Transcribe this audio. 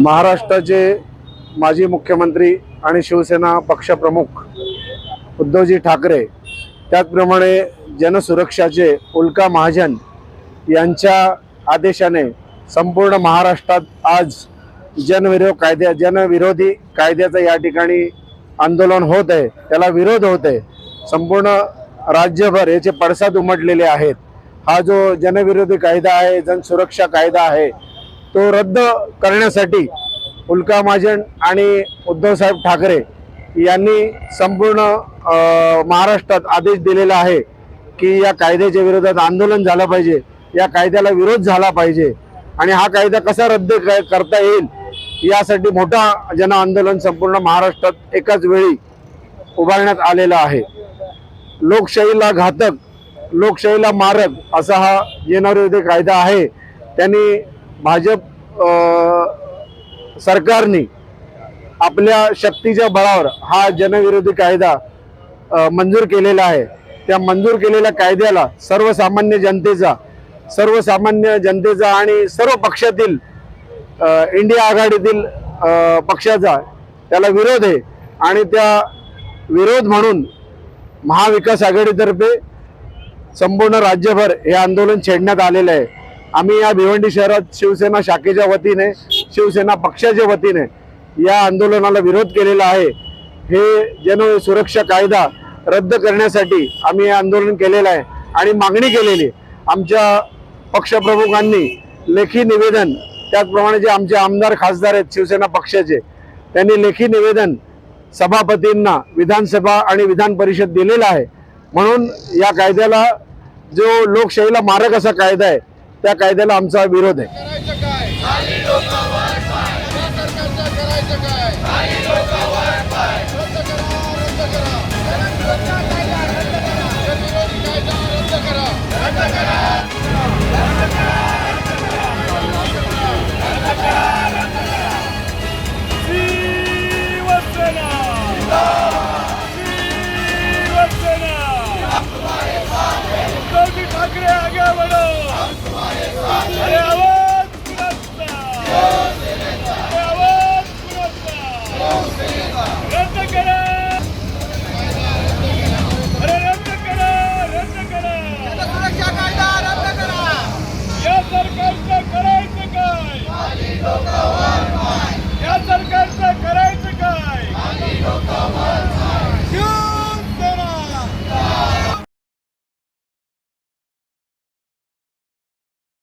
महाराष्ट्राचे माजी मुख्यमंत्री आणि शिवसेना पक्षप्रमुख उद्धवजी ठाकरे त्याचप्रमाणे जनसुरक्षाचे उल्का महाजन यांच्या आदेशाने संपूर्ण महाराष्ट्रात आज जनविरोध कायद्या जनविरोधी कायद्याचं या ठिकाणी आंदोलन होत आहे. त्याला विरोध होत आहे. संपूर्ण राज्यभर याचे पडसाद उमटलेले आहेत. हा जो जनविरोधी कायदा आहे जनसुरक्षा कायदा आहे तो रद्द करण्यासाठी उल्का महाजन आणि उद्धवसाहेब ठाकरे यांनी संपूर्ण महाराष्ट्रात आदेश दिलेला आहे की या कायद्याच्या विरोधात आंदोलन झालं पाहिजे या कायद्याला विरोध झाला पाहिजे आणि हा कायदा कसा रद्द क- करता येईल यासाठी मोठा जन आंदोलन संपूर्ण महाराष्ट्रात एकाच वेळी उभारण्यात आलेला आहे. लोकशाहीला घातक लोकशाहीला मारक असा हा येणारे कायदा आहे त्यांनी भाजप सरकारने आपल्या शक्तीच्या बळावर हा जनविरोधी कायदा मंजूर केलेला आहे. त्या मंजूर केलेल्या कायद्याला सर्वसामान्य जनतेचा सर्वसामान्य जनतेचा आणि सर्व पक्षातील इंडिया आघाडीतील पक्षाचा त्याला विरोध आहे. आणि त्या विरोध म्हणून महाविकास आघाडीतर्फे संपूर्ण राज्यभर हे आंदोलन छेडण्यात आलेलं आहे. आम्ही या भिवंडी शहरात शिवसेना शाखेच्या वतीने शिवसेना पक्षाच्या वतीने या आंदोलनाला विरोध केलेला आहे हे जन सुरक्षा कायदा रद्द करण्यासाठी आम्ही हे आंदोलन केलेलं आहे आणि मागणी केलेली आहे. आमच्या पक्षप्रमुखांनी लेखी निवेदन त्याचप्रमाणे जे आमचे आमदार खासदार आहेत शिवसेना पक्षाचे त्यांनी लेखी निवेदन सभापतींना विधानसभा आणि विधान परिषद दिलेलं आहे म्हणून या कायद्याला जो लोकशाहीला मारक असा कायदा आहे त्या कायद्याला आमचा विरोध आहे ठाकरे आगे Bravo!